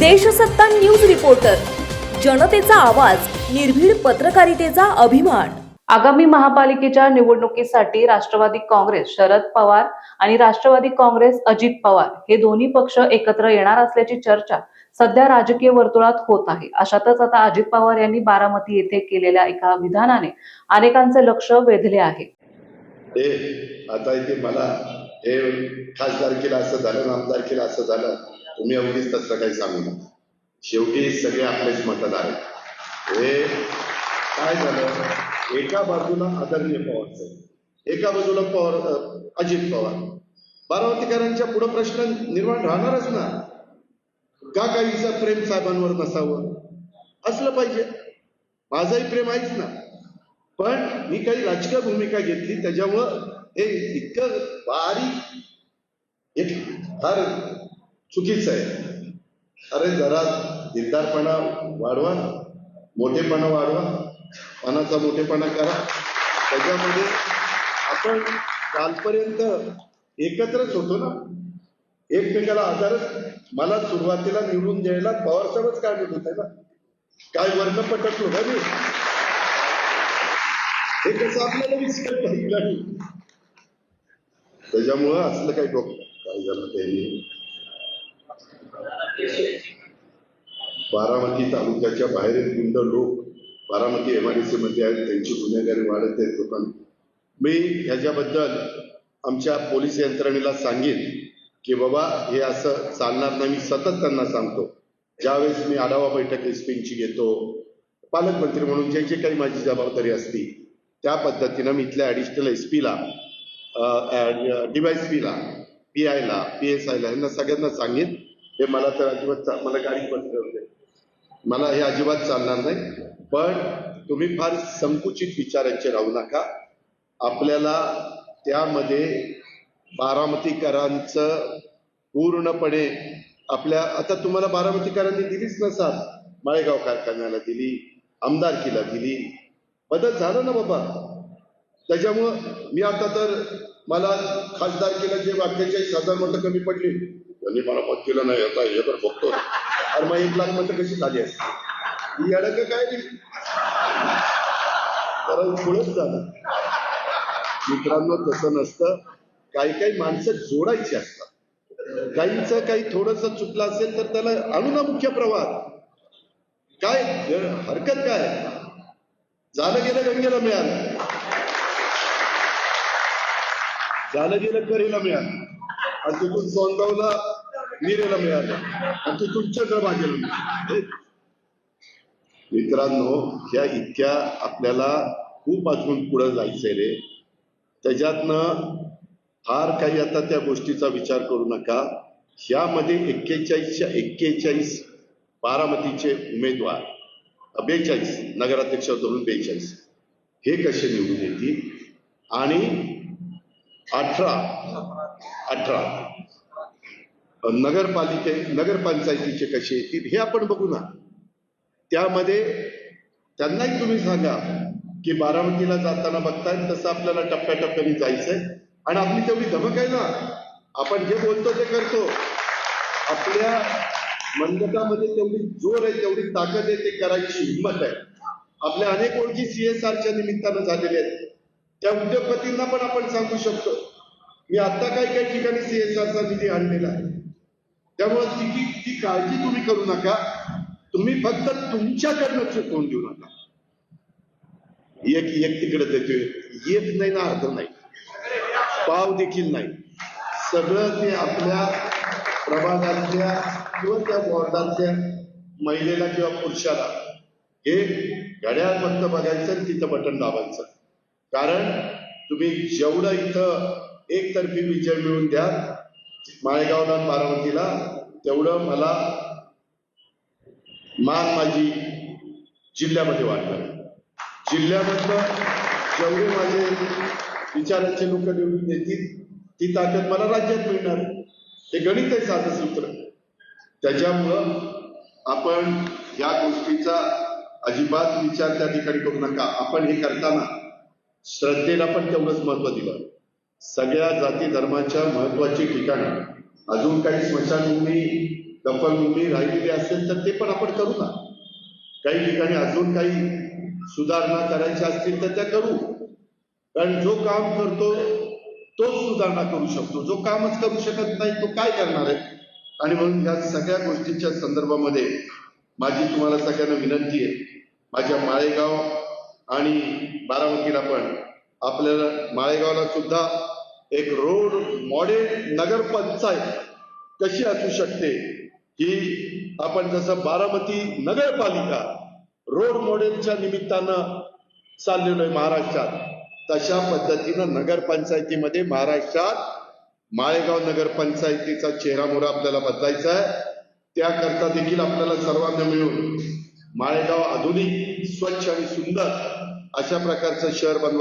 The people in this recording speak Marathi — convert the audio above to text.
Deshsatta news reporter. जनतेचा आवाज निर्भीड पत्रकारितेचा अभिमान. आगामी महापालिकेच्या निवडणुकीसाठी राष्ट्रवादी काँग्रेस शरद पवार आणि राष्ट्रवादी काँग्रेस अजित पवार हे दोन्ही पक्ष एकत्र येणार असल्याची चर्चा सध्या राजकीय वर्तुळात होत आहे. अशातच आता अजित पवार यांनी बारामती येथे केलेल्या एका विधानाने अनेकांचे लक्ष वेधले आहे. हे आता इथे मला हे खासदारकीला असं झालं आमदारकीला असं झालं. तुम्ही अवधीच तसं काही सांगू नका. शेवटी सगळे आपलेच मतदार आहेत. हे काय झालं? एका बाजूला आदरणीय पवार साहेब एका बाजूला पवार अजित पवार. बारामतीकरांच्या पुढे प्रश्न निर्माण राहणारच ना. का काहीचं प्रेम साहेबांवर नसावं? असलं पाहिजे. माझंही प्रेम आहेच ना. पण मी काही राजकीय भूमिका घेतली त्याच्यामुळं हे इतकं बारीक एक फार चुकीचं आहे. अरे जरा दिलदारपणा वाढवा मोठेपणा वाढवा मनाचा मोठेपणा करा. त्याच्यामध्ये आपण कालपर्यंत एकत्रच होतो ना. एकमेकाला आधारच मला सुरुवातीला निवडून द्यायला पवारसाहेबच काय म्हणत होते ना. काय वर्ण पटकलो का मी? हे कसं आपल्याला विचार नाही. त्याच्यामुळं असलं काही डॉक्टर काय झालं त्यांनी बारामती तालुक्याच्या बाहेरील गुंड लोक बारामती एमआयडीसी मध्ये आहेत. त्यांची गुन्हेगारी वाढत आहेत लोकांना मी ह्याच्याबद्दल आमच्या पोलीस यंत्रणेला सांगेन की बाबा हे असं चालणार नाही. मी सतत त्यांना सांगतो. ज्यावेळेस मी आढावा बैठक एसपींची घेतो पालकमंत्री म्हणून जे जे काही माझी जबाबदारी असती त्या पद्धतीनं मी इथल्या ॲडिशनल एस पीला डीवायसपीला पी आयला पी एस आयला यांना सगळ्यांना सांगेन. हे मला तर अजिबात चा- मला गाडी बंद करू मला हे अजिबात चालणार नाही. पण तुम्ही फार संकुचित विचारांचे राहू नका. आपल्याला त्यामध्ये बारामतीकरांचं पूर्णपणे आपल्या आता तुम्हाला बारामतीकरांनी दिलीच नसाल माळेगाव कारखान्याला दिली आमदारकीला दिली. बदल झाला ना बाबा. त्याच्यामुळं मी आता तर मला खासदारकीला जे अठ्ठेचाळीस हजार मतं कमी पडली. त्यांनी मला मत केलं नाही आता हे तर बघतो अरे मग एक लाख मतं कशी झाली असते? ही अडक काय कारण पुढंच झालं. मित्रांनो तसं नसतं. काही काही माणसं जोडायची असतात. काहींचं काही थोडस चुकलं असेल तर त्याला आणू ना मुख्य प्रवाहात काय? हरकत काय? झालं गेलं गंगेला मिळालं. झालं गेलं करेला मिळालं. आणि तिथून सोंदवला नीरेला मिळाला. आणि तिथून चंद्रभागेला मिळालं मित्रांनो ह्या इतक्या आपल्याला खूप अजून पुढे जायचंय रे. त्याच्यातनं फार काही आता त्या गोष्टीचा विचार करू नका. ह्यामध्ये एक्केचाळीसच्या एक्केचाळीस बारामतीचे उमेदवार बेचाळीस नगराध्यक्ष धरून बेचाळीस हे कसे निवडून येतील? आणि अठरा अठरा. नगरपालिके नगरपंचायतीचे कसे येतील हे आपण बघू ना. त्यामध्ये त्यांनाही तुम्ही सांगा की बारामतीला जाताना बघताय तसं आपल्याला टप्प्याटप्प्याने जायचंय. आणि आपली तेवढी धमक आहे ना. आपण जे बोलतो ते करतो. आपल्या मनगटामध्ये तेवढी जोर आहे तेवढी ताकद आहे ते करायची हिंमत आहे. आपल्या अनेक ओळखी सीएसआरच्या निमित्तानं झालेल्या आहेत. त्या उद्योगपतींना पण आपण सांगू शकतो. मी आता काही काही ठिकाणी सीएसआरचा निधी आणलेला आहे. त्यामुळे ती ती काळजी तुम्ही करू नका. तुम्ही फक्त तुमच्याकडनं चुकवून देऊ नका. एक एक तिकडे देतोय. येत नाही ना अर्थ नाही. पाव देखील नाही. सगळं ते आपल्या प्रभागातल्या किंवा त्या वॉर्डातल्या महिलेला किंवा पुरुषाला हे घड्याळ फक्त बघायचं तिथं बटन दाबायचं. कारण तुम्ही जेवढं इथं एकतर्फी विजय मिळवून द्या माळेगावला बारामतीला. तेवढं मला मान माझी जिल्ह्यामध्ये वाटलं जिल्ह्यामधलं जेवढे माझे विचारांचे लोक निवडून देतील ती ताकद मला राज्यात मिळणार. हे गणित आहे साधं सूत्र. त्याच्यामुळं आपण या गोष्टीचा अजिबात विचार त्या ठिकाणी करू नका. आपण हे करताना श्रद्धेला पण तेवढंच महत्त्व दिलं. सगळ्या जाती धर्माच्या महत्वाची ठिकाणं. अजून काही स्मशानभूमी दफनभूमी राहिलेली असेल तर ते पण आपण करू ना. काही ठिकाणी अजून काही सुधारणा करायच्या असतील तर त्या करू. कारण जो काम करतो तोच सुधारणा करू शकतो. जो कामच करू शकत नाही तो काय करणार आहे? आणि म्हणून या सगळ्या गोष्टींच्या संदर्भामध्ये माझी तुम्हाला सगळ्यांना विनंती आहे. माझ्या माळेगाव आणि बारामतीला पण आपल्याला माळेगावला सुद्धा एक रोड मॉडेल नगरपंचायत कशी असू शकते? ही आपण जसं बारामती नगरपालिका रोड मॉडेलच्या निमित्तानं चाललेलो आहे महाराष्ट्रात तशा पद्धतीनं नगरपंचायतीमध्ये महाराष्ट्रात माळेगाव नगरपंचायतीचा चेहरा मोहरा आपल्याला बदलायचा आहे. त्याकरता देखील आपल्याला सर्वांना मिळून माळेगाव आधुनिक स्वच्छ आणि सुंदर अशा प्रकारचं शहर बनवा